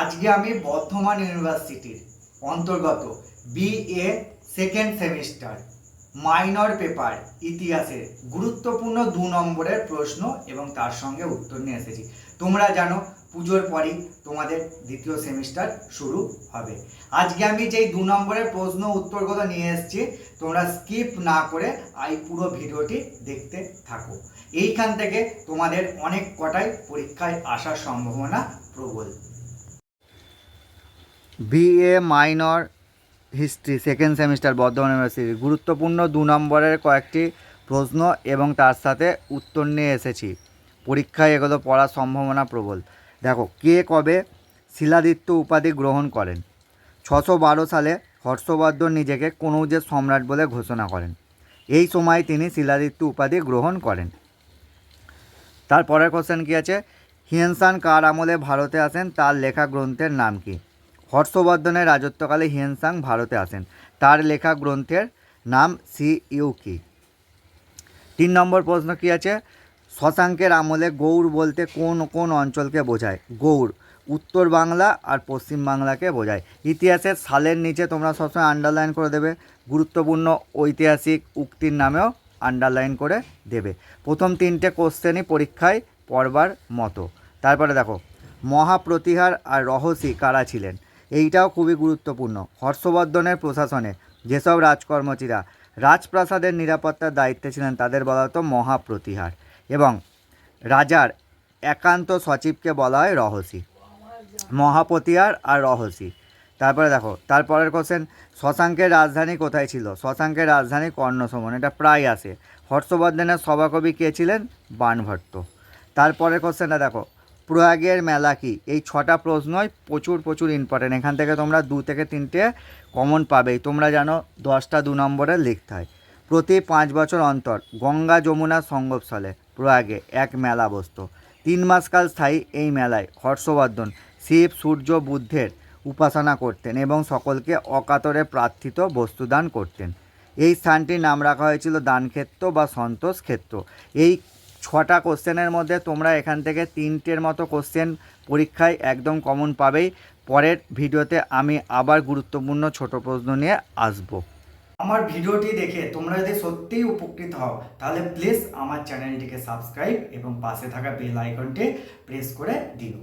আজকে আমি বর্ধমান ইউনিভার্সিটির অন্তর্গত BA second semester, minor paper, ইতিহাসের গুরুত্বপূর্ণ দু নম্বরের প্রশ্ন এবং তার সঙ্গে উত্তর নিয়ে এসেছি। তোমরা জানো, পুজোর পরই তোমাদের দ্বিতীয় সেমিস্টার শুরু হবে। আজকে আমি যেই দু নম্বরের প্রশ্ন উত্তরগুলো নিয়ে এসেছি, তোমরা স্কিপ না করে এই পুরো ভিডিওটি দেখতে থাকো। এইখান থেকে তোমাদের অনেক কটাই পরীক্ষায় আসার সম্ভাবনা প্রবল। BA minor history second semester Bardhaman university গুরুত্বপূর্ণ দু নম্বরের কয়েকটি প্রশ্ন এবং তার সাথে উত্তর নিয়ে এসেছি। পরীক্ষায় এগুলো পড়ার সম্ভাবনা প্রবল। দেখো, কে কবে শিলাদিত্য উপাধি গ্রহণ করেন? ছশো বারো সালে হর্ষবর্ধন নিজেকে কনৌজের সম্রাট বলে ঘোষণা করেন। এই সময় তিনি শিলাদিত্য উপাধি গ্রহণ করেন। তারপরের কোশ্চেন কী আছে? হিয়েনসান কার আমলে ভারতে আসেন? তার লেখা গ্রন্থের নাম কি? হর্ষবর্ধনের রাজত্বকালে হিয়েনসাং ভারতে আসেন। তার লেখা গ্রন্থের নাম সি ইউ কি। তিন নম্বর প্রশ্ন কী আছে? শশাঙ্কের আমলে গৌড় বলতে কোন কোন অঞ্চলকে বোঝায়? গৌড় উত্তর বাংলা আর পশ্চিম বাংলাকে বোঝায়। ইতিহাসের সালের নিচে তোমরা সবসময় আন্ডারলাইন করে দেবে। গুরুত্বপূর্ণ ঐতিহাসিক উক্তির নামেও আন্ডারলাইন করে দেবে। প্রথম তিনটে কোশ্চেনই পরীক্ষায় পড়বার মতো। তারপরে দেখো, মহাপ্রতিহার আর রহস্যি কারা ছিলেন? এইটাও খুবই গুরুত্বপূর্ণ, হর্ষবর্ধনের প্রশাসনে যেসব রাজকর্মচারীরা রাজপ্রাসাদের নিরাপত্তার দায়িত্বে ছিলেন তাদের বলা হতো মহাপ্রতিহার এবং রাজার একান্ত সচিবকে বলা হয় রহস্যি। মহাপতিহার আর রহস্যি। তারপরে দেখো, তারপরের কোশ্চেন শশাঙ্কের রাজধানী কোথায় ছিল? শশাঙ্কের রাজধানী কর্ণসমন এটা প্রায় আসে। হর্ষবর্ধনের সভাকবি কে ছিলেন? বাণভট্ট তারপরের কোশ্চেনটা দেখো প্রয়াগের মেলা কি? এই ছটা প্রশ্নই প্রচুর প্রচুর ইম্পর্টেন্ট এখান থেকে তোমরা দু থেকে তিনটে কমন পাবেই তোমরা জানো দশটা দু নম্বরে লিখতে হয়। প্রতি পাঁচ বছর অন্তর গঙ্গা যমুনা সঙ্গমস্থলে প্রয়াগে এক মেলা বসত। তিন মাসকাল স্থায়ী এই মেলায় হর্ষবর্ধন শিব, সূর্য, বুদ্ধের উপাসনা করতেন এবং সকলকে অকাতরে প্রার্থিত বস্তুদান করতেন। এই স্থানটির নাম রাখা হয়েছিল দানক্ষেত্র বা সন্তোষ ক্ষেত্র। এই ছটা কোশ্চেনের মধ্যে তোমরা এখান থেকে তিনটের মতো কোশ্চেন পরীক্ষায় একদম কমন পাবেই। পরের ভিডিওতে আমি আবার গুরুত্বপূর্ণ ছোট প্রশ্ন নিয়ে আসব। আমার ভিডিওটি দেখে তোমরা যদি সত্যিই উপকৃত হও, তাহলে প্লিজ আমার চ্যানেলটিকে সাবস্ক্রাইব এবং পাশে থাকা বেল আইকনটি প্রেস করে দিও।